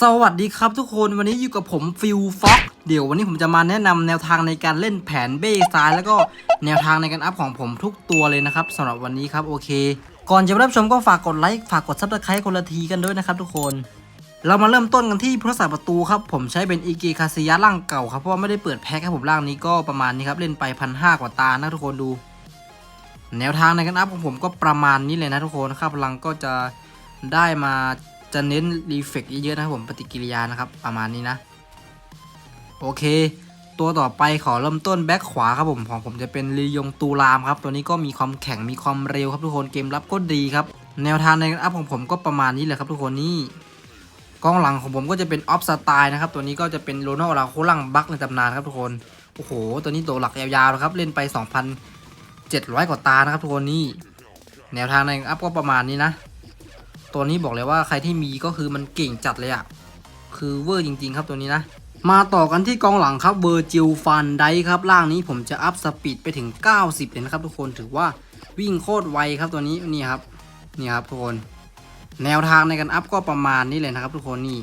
สวัสดีครับทุกคนวันนี้อยู่กับผมฟิลฟ็อกเดี๋ยววันนี้ผมจะมาแนะนำแนวทางในการเล่นแผนเบ้ซ้าย แล้วก็แนวทางในการอัพของผมทุกตัวเลยนะครับสำหรับวันนี้ครับโอเค ก่อนจะรับชมก็ฝากกดไลค์ฝากกดซับสไครต์คนละทีกันด้วยนะครับทุกคน เรามาเริ่มต้นกันที่ผู้รักษาประตูครับผมใช้เป็นอีกีคาซิยะร่างเก่าครับเพราะว่าไม่ได้เปิดแพ็คครับผมร่างนี้ก็ประมาณนี้ครับเล่นไปพันห้ากว่าตานะทุกคนดู แนวทางในการอัพของผมก็ประมาณนี้เลยนะทุกคนค่าพลังก็จะได้มา จะเน้นรีเฟกเยอะๆนะครับผมปฏิกิริยานะครับประมาณนี้นะ โอเค ตัวต่อไปขอเริ่มต้นแบ็คขวาครับผมของผมจะเป็นลียงตูรามครับ ตัวนี้ก็มีความแข็งมีความเร็วครับทุกคนเกมรับก็ดีครับ แนวทางในการอัพของผมก็ประมาณนี้แหละครับทุกคนนี่กองหลังของผมก็จะเป็นออฟสไตล์นะครับ ตัวนี้ก็จะเป็นโรนัลลาโคลังบัคในตำนานครับทุกคนโอ้โห ตัวนี้ตัวหลักยาวๆนะครับเล่นไป 2,700 กว่าตานะครับทุกคนนี่แนวทางในการอัพก็ประมาณนี้นะ ตัวนี้บอกเลยว่าใครที่มีก็คือมันเก่งจัดเลยอะคือเวอร์จริง ๆ ครับตัวนี้นะ มาต่อกันที่กองหลังครับเวอร์จิลฟันไดครับล่างนี้ผมจะอัพสปีดไปถึง 90เลยนะครับทุกคนถือว่าวิ่งโคตรไวครับตัวนี้นี่ครับนี่ครับทุกคนแนวทางในการอัพก็ประมาณนี้เลยนะครับ ทุกคนนี่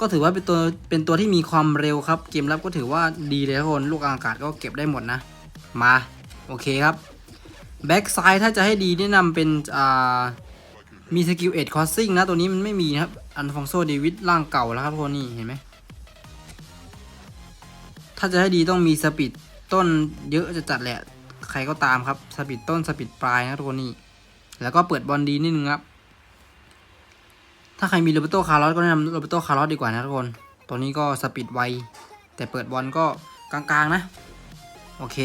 ก็ถือว่าเป็นตัวเป็นตัวที่มีความเร็วครับ เกมรับก็ถือว่าดีเลยทุกคนลูกอากาศก็เก็บได้หมดนะ มาโอเคครับแบ็กไซด์ถ้าจะให้ดีแนะนำเป็นอ่า มีสกิลเอ็ดคอสซิ่งนะตัวนี้มันไม่มีนะครับ อันฟองโซเดวิดร่างเก่าแล้วครับทุกคนนี่เห็นไหม ถ้าจะให้ดีต้องมีสปีดต้นเยอะจะจัดแหละ ใครก็ตามครับ สปีดต้นสปีดปลายนะทุกคนนี่ แล้วก็เปิดบอลดีนิดนึงครับ ถ้าใครมีโรเบโตคาร์ลอสก็แนะนำโรเบโตคาร์ลอสดีกว่านะทุกคน ตัวนี้ก็สปีดไว แต่เปิดบอลก็กลางๆนะ โอเค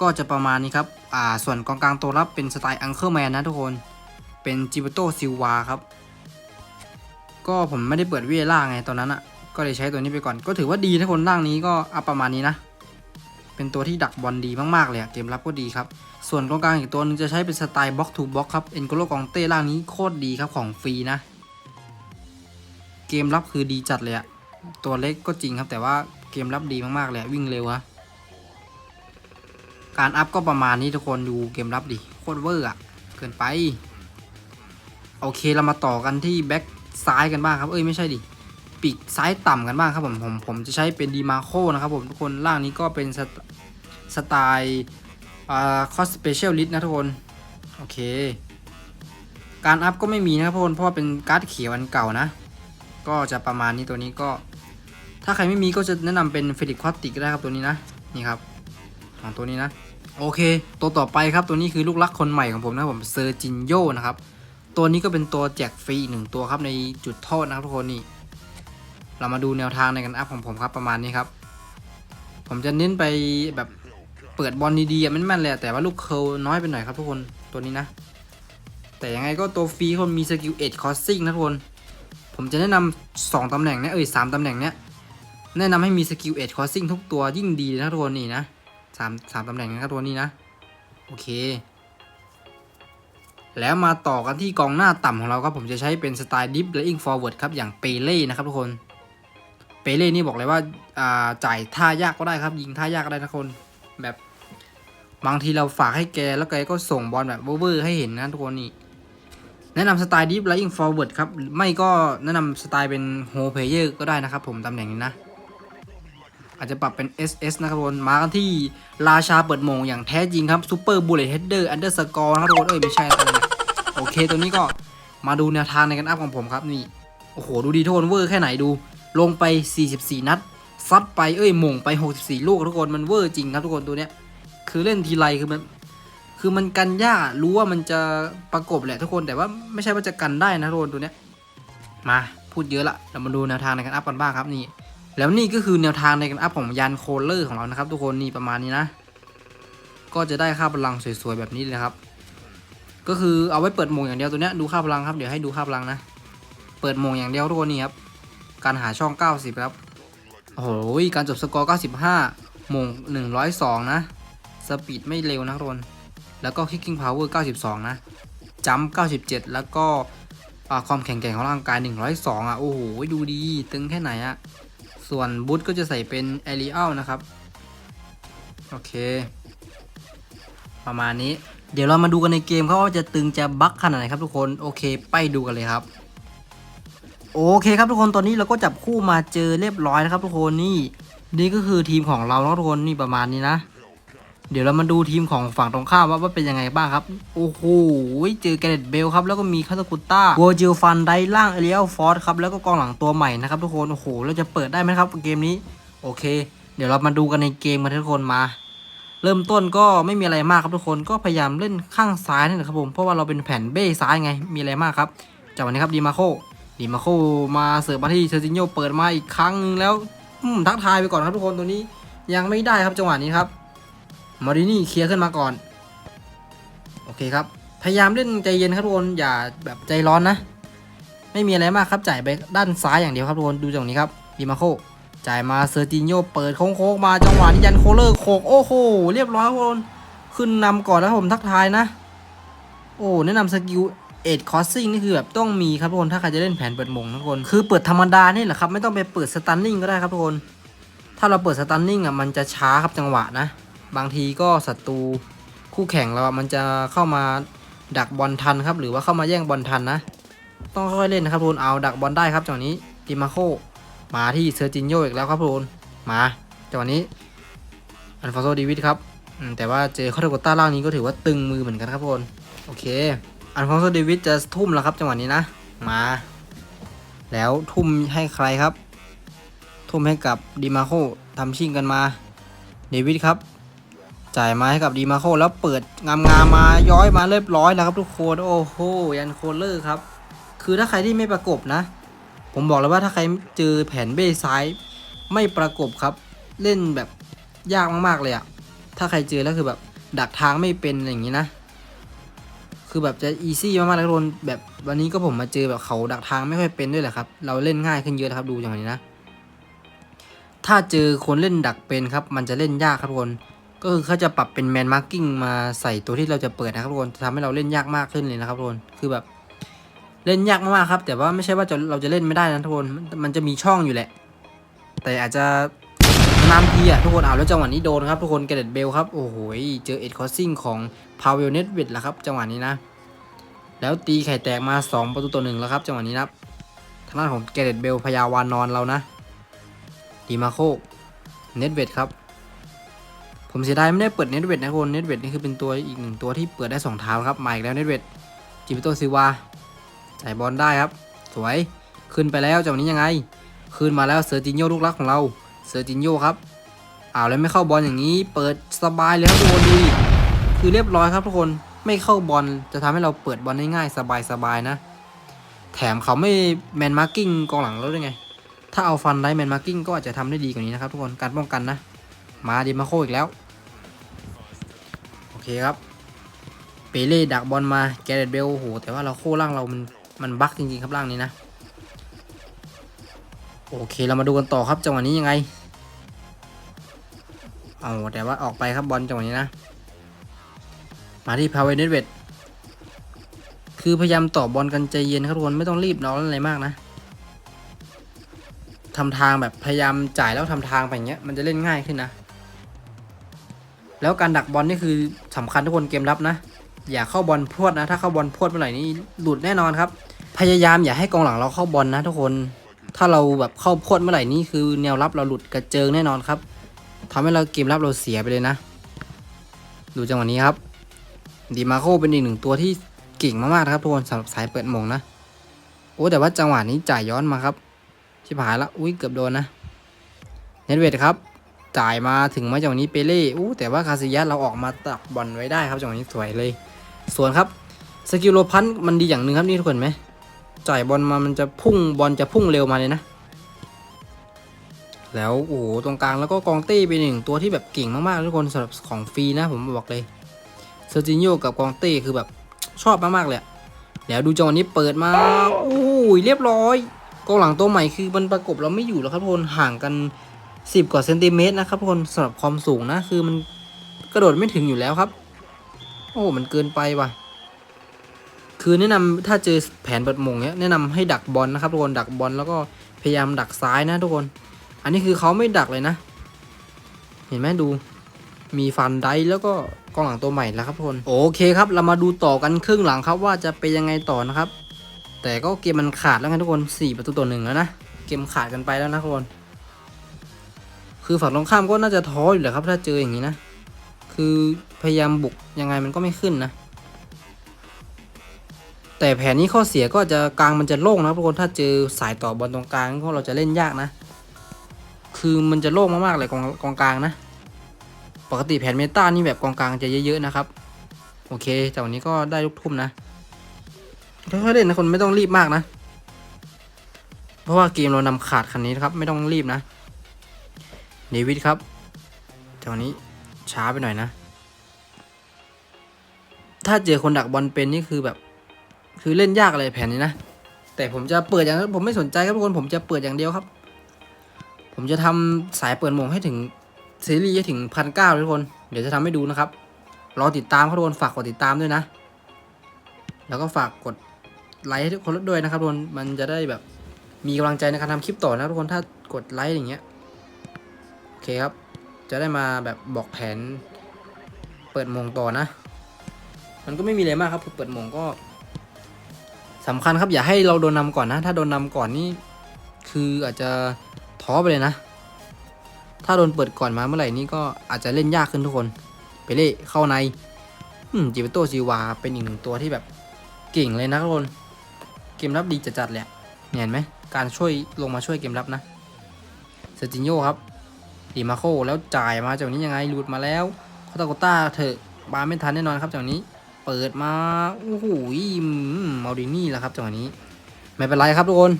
ก็จะประมาณนี้ครับ อ่า ส่วนกองกลางตัวรับเป็นสไตล์อังเคิลแมนนะทุกคน เป็นจิบโตซิลวาครับ ก็ผมไม่ได้เปิดเวล่าไงตอนนั้นอะ่ะ ก็เลยใช้ตัวนี้ไปก่อน ก็ถือว่าดีถ้าคนร่างนี้ก็อัพประมาณนี้นะ เป็นตัวที่ดักบอลดีมากๆเลยเกมรับก็ดีครับ ส่วนกองกลางอีกตัวนึงจะใช้เป็นสไตล์บล็อกทูบล็อกครับ เอ็นโกโลกองเต้ร่างนี้โคตรดีครับของฟรีนะ เกมรับคือดีจัดเลยอะตัวเล็กก็จริงครับ แต่ว่าเกมรับดีมากๆเลยวิ่งเร็วฮะการอัพก็ประมาณนี้ทุกคนดูเกมรับดิโคตรเวอร์อะเกินไป โอเคเรามาต่อกันที่แบ็กซ้ายกันบ้างครับ เอ้ยไม่ใช่ดิปีกซ้ายต่ำกันบ้างครับผมผมผมจะใช้เป็นดีมาโคนะครับผมทุกคนล่างนี้ก็เป็นสไตล์คอสเปเชียลลิสนะทุกคน โอเค การอัพก็ไม่มีนะครับทุกคนเพราะว่าเป็นการ์ดเขียวอันเก่านะ ก็จะประมาณนี้ตัวนี้ก็ ถ้าใครไม่มีก็จะแนะนำเป็นเฟดิคอติกก็ได้ครับตัวนี้นะนี่ครับของตัวนี้นะ โอเค ตัวต่อไปครับตัวนี้คือลูกรักคนใหม่ของผมนะผมเซอร์จินโยนะครับ ตัวนี้ก็เป็นตัวแจกฟรีหนึ่งตัวครับในจุดโทษนะครับทุกคนนี่ เรามาดูแนวทางในการอัพของผมครับประมาณนี้ครับ ผมจะเน้นไปแบบเปิดบอลดีๆแม่นๆเลยอะแต่ว่าลูกเคิลน้อยไปหน่อยครับทุกคนตัวนี้นะ แต่ยังไงก็ตัวฟรีคนมีสกิลเอ็ดคอสซิ่งนะทุกคน ผมจะแนะนำสองตำแหน่งเนี้ยเอ้ยสามตำแหน่งเนี้ยแนะนำให้มีสกิลเอ็ดคอสซิ่งทุกตัวยิ่งดีนะทุกคนนี่นะสามสามตำแหน่งนะครับตัวนี้นะ โอเค แล้วมาต่อกันที่กองหน้าต่ำของเราครับผมจะใช้เป็นสไตล์ดิฟและอิงฟอร์เวิร์ดครับอย่างเปเล่นะครับทุกคน เปเล่นี่บอกเลยว่าาจ่ายท่ายากก็ได้ครับ ยิงท่ายากก็ได้นะคนแบบบางทีเราฝากให้แกแล้วแกก็ส่งบอลแบบเวอร์ให้เห็นนะทุกคนนี่แนะนำสไตล์ดิฟและอิงฟอร์เวิร์ดครับไม่ก็แนะนำสไตล์เป็นโฮเพเยอร์ก็ได้นะครับผมตำแหน่งนี้นะอาจจะปรับเป็น SS นะครับทุกคนมากันที่ราชาเปิดโมงอย่างแท้จริงครับซูเปอร์บูเลตเฮดเดอร์อันเดอร์สกอร์นะครับทุกคนเอ้ยไม่ใช่อะไรเนี่ย โอเคตัวนี้ก็มาดูแนวทางในการอัพของผมครับนี่ โอ้โห ดูดีทุกคนเวอร์แค่ไหนดู ลงไป 44 นัด ซัดไปเอ้ยหม่งไป 64 ลูกทุกคนมันเวอร์จริงครับทุกคนตัวเนี้ย คือเล่นทีไรคือมันคือมันกันยากรู้ว่ามันจะประกบแหละทุกคนแต่ว่าไม่ใช่ว่าจะกันได้นะทุกคนตัวเนี้ยมาพูดเยอะละเรามาดูแนวทางในการอัพกันบ้างครับนี่ แล้วนี่ก็คือแนวทางในการอัพของยานโคลเลอร์ของเรานะครับ ทุกคนนี่ประมาณนี้นะ ก็จะได้ค่าพลังสวยๆแบบนี้เลยครับ ก็คือเอาไว้เปิดโมงอย่างเดียวตัวเนี้ยดูค่าพลังครับเดี๋ยวให้ดูค่าพลังนะ เปิดโมงอย่างเดียวทุกคนนี่ครับ การหาช่อง 90 ครับ โอ้โหการจบสกอร์ 95โมง 102 นะ สปีดไม่เร็วนะทุกคนแล้วก็ kicking power 92 นะจัมป์97 แล้วก็ความแข็งแกร่งของร่างกาย 102 อะ โอ้โห ดูดี ตึงแค่ไหนอะส่วนบูทก็จะใส่เป็น a r i a l นะครับ โอเค ประมาณนี้ เดี๋ยวเรามาดูกันในเกมครับว่าจะตึงจะบั๊กขนาดไหนครับทุกคนโอเค ไปดูกันเลยครับ โอเคครับทุกคนตอนนี้เราก็จับคู่มาเจอเรียบร้อยนะครับ ทุกคนนี่ นี่ก็คือทีมของเราแล้วทุกคนนี่ประมาณนี้นะ เดี๋ยวเรามาดูทีมของฝั่งตรงข้ามว่าว่าเป็นยังไงบ้างครับ โอ้โหเจอแกเรตเบลครับแล้วก็มีคาตากุต้าโวจิลฟันไดล่างเอเรียลฟอร์ดครับแล้วก็กองหลังตัวใหม่นะครับทุกคนโอ้โหเราจะเปิดได้ไหมครับเกมนี้ โอเค เดี๋ยวเรามาดูกันในเกมกันทุกคนมา เริ่มต้นก็ไม่มีอะไรมากครับทุกคนก็พยายามเล่นข้างซ้ายนี่แหละครับผมเพราะว่าเราเป็นแผ่นเบ้ซ้ายไงมีอะไรมากครับจากวันนี้ครับดีมาโคดีมาโคมาเสิร์ฟมาที่เซอร์จิโยเปิดมาอีกครั้งแล้วทักทายไปก่อนครับทุกคนตัวนี้ยังไม่ได้ครับจังหวะนี้ครับมารินี่เคลียร์ขึ้นมาก่อน โอเคครับ พยายามเล่นใจเย็นครับทุกคนอย่าแบบใจร้อนนะ ไม่มีอะไรมากครับจ่ายไปด้านซ้ายอย่างเดียวครับทุกคนดูจากนี้ครับดีมาโค จ่ายมาเซอร์ติโยเปิดโค้งๆมาจังหวะนี้ยันโคเลอร์โขกโอ้โหเรียบร้อยครับทุกคนขึ้นนำก่อนแล้วผมทักทายนะ โอ้แนะนำสกิลเอ็ดคอสซิ่งนี่คือแบบต้องมีครับทุกคนถ้าใครจะเล่นแผนเปิดมงทุกคนคือเปิดธรรมดานี่แหละครับไม่ต้องไปเปิดสตันนิ่งก็ได้ครับทุกคน ถ้าเราเปิดสตันนิ่งอะมันจะช้าครับจังหวะนะ บางทีก็ศัตรูคู่แข่งเราอะมันจะเข้ามาดักบอลทันครับหรือว่าเข้ามาแย่งบอลทันนะ ต้องค่อยเล่นนะครับทุกคนเอาดักบอลได้ครับจังหวะนี้ดิมาโค มาที่เซอร์จินโยอีกแล้วครับทุกคนมาจังหวะนี้อันฟาโซดีวิดครับแต่ว่าเจอคาโตโกต้าล่างนี้ก็ถือว่าตึงมือเหมือนกันครับทุกคนโอเค อันฟาโซดีวิดจะทุ่มแล้วครับจังหวะนี้นะมา แล้วทุ่มให้ใครครับ ทุ่มให้กับดิมาโคทำชิงกันมาเดวิดครับ จ่ายมาให้กับดีมาโคแล้วเปิดงามๆมาย้อยมาเรียบร้อยแล้วครับทุกคนโอ้โหยันโคเลอร์ครับ คือถ้าใครที่ไม่ประกบนะ ผมบอกเลยว่าถ้าใครเจอแผนเบ้ซ้ายไม่ประกบครับ เล่นแบบยากมากๆเลยอะถ้าใครเจอแล้วคือแบบดักทางไม่เป็นอะไรอย่างนี้นะ คือแบบจะอีซี่มากๆเลยทุกคนแบบวันนี้ก็ผมมาเจอแบบเขาดักทางไม่ค่อยเป็นด้วยแหละครับ เราเล่นง่ายขึ้นเยอะครับดูอย่างนี้นะ ถ้าเจอคนเล่นดักเป็นครับ มันจะเล่นยากครับทุกคนก็คือเขาจะปรับเป็นแมนมาร์กิ้งมาใส่ตัวที่เราจะเปิดนะครับทุกคนทำให้เราเล่นยากมากขึ้นเลยนะครับทุกคนคือแบบ เล่นยากมากๆครับ แต่ว่าไม่ใช่ว่าจะเราจะเล่นไม่ได้นะทุกคนมันจะมีช่องอยู่แหละ แต่อาจจะนานทีอะทุกคนเอาแล้วจังหวะนี้โดนครับทุกคนเกเรตเบลครับ โอ้โหเจอเอ็ดคอสซิ่งของพาวเวลเน็ตเวดแล้วครับ จังหวะนี้นะ แล้วตีไข่แตกมา 2 ประตูต่อหนึ่งแล้วครับ จังหวะนี้นะทางด้านของเกเรตเบลพยาวานอนเรานะดีมาโคเน็ตเวดครับผมเสียดายไม่ได้เปิดเน็ตเวดนะคนเน็ตเวดนี่คือเป็นตัวอีกหนึ่งตัวที่เปิดได้สองเท้าครับมาอีกแล้วเน็ตเวดจิปิโตซิวา จ่ายบอลได้ครับ สวยขึ้นไปแล้วจากนี้ยังไง ขึ้นมาแล้วเซอร์จินโยลูกรักของเราเซอร์จินโยครับอ้าวแล้วไม่เข้าบอลอย่างนี้ เปิดสบายเลยครับทุกคนดูดิคือเรียบร้อยครับทุกคนไม่เข้าบอลจะทำให้เราเปิดบอลได้ง่ายสบายๆนะ แถมเขาไม่แมนมาร์กิ้งกองหลังแล้วด้วยไง ถ้าเอาฟันได้แมนมาร์กิ้งก็อาจจะทำได้ดีกว่านี้นะครับทุกคนการป้องกันนะ มาดีมาโคอีกแล้วโอเคครับเปเล่ดักบอลมาแกเรตเบลโอ้โหแต่ว่าเราโค้ล่างเรามัน มันบั๊กจริงๆครับล่างนี้นะ โอเคเรามาดูกันต่อครับจังหวะนี้ยังไง เอาแต่ว่าออกไปครับบอลจังหวะนี้นะ มาที่พาวเวเนเวดคือพยายามต่อบอลกันใจเย็นครับทุกคนไม่ต้องรีบร้อนอะไรมากนะทำทางแบบพยายามจ่ายแล้วทำทางไปอย่างเงี้ยมันจะเล่นง่ายขึ้นนะ แล้วการดักบอลนี่คือสำคัญทุกคนเกมรับนะ อย่าเข้าบอลพรวดนะ ถ้าเข้าบอลพรวดเมื่อไหร่นี่หลุดแน่นอนครับ พยายามอย่าให้กองหลังเราเข้าบอลนะทุกคน ถ้าเราแบบเข้าพวดเมื่อไหร่นี่คือแนวรับเราหลุดกระเจิงแน่นอนครับทำให้เราเกมรับเราเสียไปเลยนะ ดูจังหวะนี้ครับ ดีมาโคเป็นอีกหนึ่งตัวที่เก่งมากๆครับทุกคนสำหรับสายเปิดมงนะ โอ้แต่ว่าจังหวะนี้จ่ายย้อนมาครับ ชิบหายละ อุ้ยเกือบโดนนะ เน็ตเวทครับ จ่ายมาถึงมาจากวันนี้เปเล่อู้แต่ว่าคาซิยัสเราออกมาตักบอลไว้ได้ครับจังหวะนี้สวยเลย ส่วนครับ สกิลโลพันมันดีอย่างหนึ่งครับนี่ทุกคนไหม จ่ายบอลมามันจะพุ่งบอลจะพุ่งเร็วมาเลยนะ แล้วโอ้โหตรงกลางแล้วก็กองเต้เป็นหนึ่งตัวที่แบบเก่งมากๆทุกคนสำหรับของฟรีนะผมบอกเลยเซอร์จิโยกับกองเต้คือแบบชอบมากๆเลยแล้วดูจังหวะนี้เปิดมาโอ้ยเรียบร้อยกองหลังตัวใหม่คือมันประกบเราไม่อยู่แล้วครับทุกคนห่างกัน 10 กว่าเซนติเมตรนะครับทุกคนสำหรับความสูงนะคือมันกระโดดไม่ถึงอยู่แล้วครับ โอ้มันเกินไปว่ะ คือแนะนำถ้าเจอแผนบดมงเนี้ยแนะนำให้ดักบอลนะครับทุกคนดักบอลแล้วก็พยายามดักซ้ายนะทุกคน อันนี้คือเขาไม่ดักเลยนะ เห็นไหมดู มีฟันได้แล้วก็กองหลังตัวใหม่แล้วครับทุกคน โอเคครับ เรามาดูต่อกันครึ่งหลังครับว่าจะเป็นยังไงต่อนะครับ แต่ก็เกมมันขาดแล้วไงทุกคนสี่ประตูต่อหนึ่งแล้วนะ เกมขาดกันไปแล้วนะทุกคน คือฝั่งตรงข้ามก็น่าจะท้ออยู่แหละครับ ถ้าเจออย่างนี้นะ คือพยายามบุกยังไงมันก็ไม่ขึ้นนะ แต่แผนนี้ข้อเสียก็จะกลางมันจะโล่งนะทุกคนถ้าเจอสายต่อบอลตรงกลางก็เราจะเล่นยากนะ คือมันจะโล่งมากๆเลยกองกองกลางนะ ปกติแผนเมตานี่แบบกองกลางจะเยอะๆนะครับ โอเคแต่วันนี้ก็ได้ลูกทุ่มนะค่อยๆเล่นนะคนไม่ต้องรีบมากนะ เพราะว่าเกมเรานำขาดคันนี้นะครับ ไม่ต้องรีบนะเดวิดครับจังหวะนี้ช้าไปหน่อยนะ ถ้าเจอคนดักบอลเป็นนี่คือแบบ คือเล่นยากอะไรแผนนี้นะ แต่ผมจะเปิดอย่างผมไม่สนใจครับทุกคนผมจะเปิดอย่างเดียวครับ ผมจะทำสายเปิดโมงให้ถึงซีรีส์ให้ถึงพันเก้าทุกคน เดี๋ยวจะทำให้ดูนะครับ รอติดตามครับทุกคนฝากกดติดตามด้วยนะ แล้วก็ฝากกดไลค์ให้ทุกคนด้วยนะครับทุกคน มันจะได้แบบมีกำลังใจในการทำคลิปต่อนะทุกคน ถ้ากดไลค์อย่างเงี้ย โอเคครับ จะได้มาแบบบอกแผน เปิดโมงต่อนะ มันก็ไม่มีอะไรมากครับเปิดโมงก็ สำคัญครับอย่าให้เราโดนนำก่อนนะ ถ้าโดนนำก่อนนี่คืออาจจะท้อไปเลยนะ ถ้าโดนเปิดก่อนมาเมื่อไหร่นี่ก็อาจจะเล่นยากขึ้นทุกคนไปเล่เข้าในอืมจิเปโตซีวาเป็นอีกหนึ่งตัวที่แบบเก่งเลยนะทุกคนเกมรับดีจัดๆเลยอะเห็นไหมการช่วยลงมาช่วยเกมรับนะเซจิโญครับดีมาโคแล้วจ่ายมาจากนี้ยังไงหลุดมาแล้วคาตาโกต้าเถอะบาไม่ทันแน่นอนครับจากนี้ เปิดมาโอ้โหมาดินี่แหละครับจังหวะนี้ ไม่เป็นไรครับทุกคน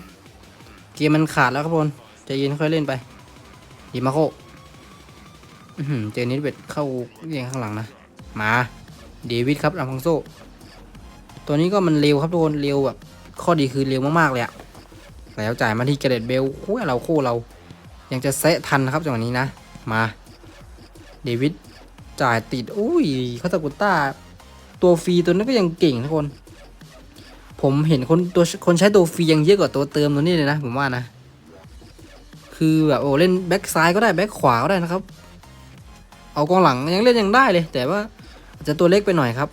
เกมมันขาดแล้วครับทุกคนใจเย็นค่อยเล่นไปดีมาโคเจนิสเวตเข้าเรียงข้างหลังนะ มาเดวิดครับลังฟองโซตัวนี้ก็มันเร็วครับทุกคนเร็วแบบข้อดีคือเร็วมากๆเลยอะแล้วจ่ายมาที่เกเรตเบลโอ้เราโคเรา ยังจะแซะทันนะครับจังหวะนี้นะ มา เดวิดจ่ายติด อุ้ยเคาตากุต้า ตัวฟรีตัวนั้นก็ยังเก่งทุกคน ผมเห็นคนตัวคนใช้ตัวฟรียังเยอะกว่าตัวเติมตัวนี้เลยนะผมว่านะ คือแบบโอ้เล่นแบ็กซ้ายก็ได้แบ็กขวาก็ได้นะครับ เอากองหลังยังเล่นยังได้เลย แต่ว่าอาจจะตัวเล็กไปหน่อยครับ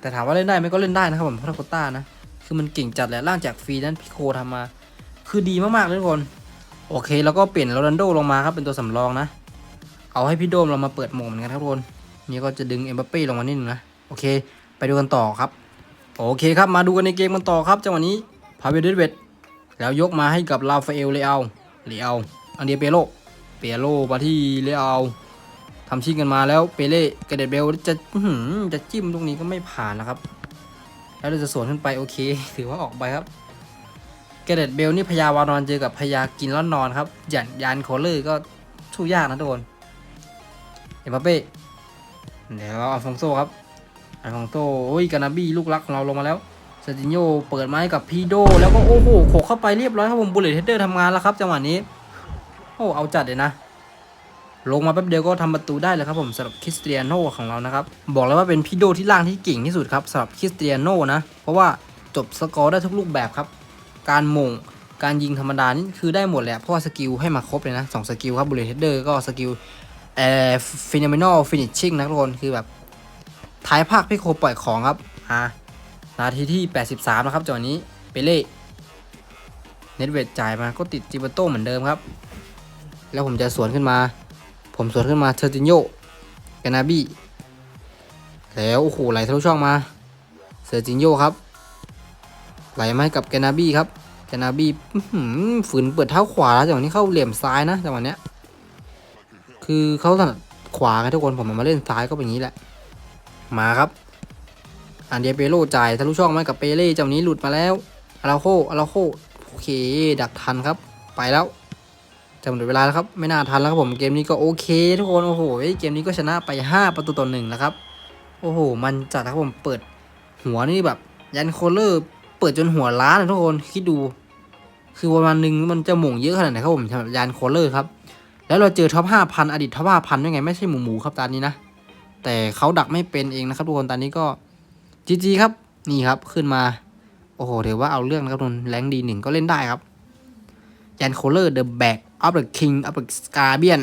แต่ถามว่าเล่นได้ไหมก็เล่นได้นะครับผมพาราโคต้านะ คือมันเก่งจัดแหละล่างจากฟรีนั้นพิโคทำมา คือดีมากๆเลยทุกคน โอเค แล้วก็เปลี่ยนโรนัลโดลงมาครับเป็นตัวสำรองนะ เอาให้พี่โดมเรามาเปิดโหมงเหมือนกันครับทุกคนนี่ก็จะดึงเอ็มบัปเป้ลงมานิดนึงนะ โอเค ไปดูกันต่อครับ โอเคครับมาดูกันในเกมกันต่อครับจังหวะนี้พาเวเดเวตแล้วยกมาให้กับลาฟาเอลเลอาเลอาอันเดียเปโลเปโลมาที่เลอาทำชิงกันมาแล้วเปเล่กระเด็ดเบลจะจะจิ้มตรงนี้ก็ไม่ผ่านนะครับ แล้วเราจะสวนขึ้นไปโอเค ถือว่าออกไปครับกระเด็ดเบลนี่พยาวานอนเจอกับพยากินแล้วนอนครับยันยานโคเลอร์ก็สู้ยากนะทุกคนเอ็มบัปเป้เดี๋ยวอัลฟองโซครับ อัลฟองโซโอ้ยกานาบี้ลูกรักของเราลงมาแล้วซาตินโยเปิดไม้กับพีโด แล้วก็โอ้โหโขกเข้าไปเรียบร้อยครับผมบุลเลตเฮดเดอร์ทำงานแล้วครับจังหวะนี้ โอ้เอาจัดเลยนะ ลงมาแป๊บเดียวก็ทำประตูได้เลยครับผมสำหรับคริสเตียโนของเรานะครับ บอกเลยว่าเป็นพีโดที่ล่างที่เก่งที่สุดครับสำหรับคริสเตียโนนะ เพราะว่าจบสกอร์ได้ทุกรูปแบบครับ การมงการยิงธรรมดานี่คือได้หมดแหละเพราะว่าสกิลให้มาครบเลยนะสองสกิลครับบุลเลตเฮดเดอร์ก็สกิลเอ่อฟิน o ม n น l ฟินิชชิ่งนะทุกคนคือแบบ ท้ายภาคพี่โคปล่อยของครับอ่านาทีที่ 83 นะครับจังหวะนี้เปเล่เน็ตเวทจ่ายมาก็ติดจิบโต้เหมือนเดิมครับ แล้วผมจะสวนขึ้นมา ผมสวนขึ้นมาเทอร์ตินโยแกนาบี้แล้วโอ้โหไหลทะลุช่องมาเซอร์จินโยครับ ไหลมาให้กับแกนาบี้ครับแกนาบี้อื้อหือฝืนเปิดเท้าขวาจังหวะนี้เข้าเหลี่ยมซ้ายนะจังหวะเนี้ยคือเขาถนัดขวาไงทุกคนผมมาเล่นซ้ายก็เป็นอย่างนี้แหละ มาครับอันเดียเปโลจ่ายทะลุช่องมาให้กับเปเล่จังหวะนี้หลุดมาแล้วอาราโคอาราโคโอเค ดักทันครับ ไปแล้วจะหมดเวลาแล้วครับ ไม่น่าทันแล้วครับผมเกมนี้ก็โอเค ทุกคนโอ้โหเกมนี้ก็ชนะไป 5 ประตูต่อหนึ่งนะครับ โอ้โห มันจัดนะครับผมเปิดหัวนี่แบบ ยันโคลเลอร์เปิดจนหัวล้านอะทุกคนคิดดู คือวันวันหนึ่งมันจะหม่งเยอะขนาดไหนครับผมสำหรับยันโคลเลอร์ครับแล้วเราเจอท็อป5,000อดีตท็อป5,000ด้วยไงไม่ใช่หมูหมูครับตอนนี้นะ แต่เขาดักไม่เป็นเองนะครับทุกคนตอนนี้ก็จีจีครับนี่ครับขึ้นมา โอ้โหถือว่าเอาเรื่องนะครับทุกคนแรงดีหนึ่งก็เล่นได้ครับยันโคลเลอร์เดอะแบ็กอัพเดอะคิงอัพเดอะสกาเบียน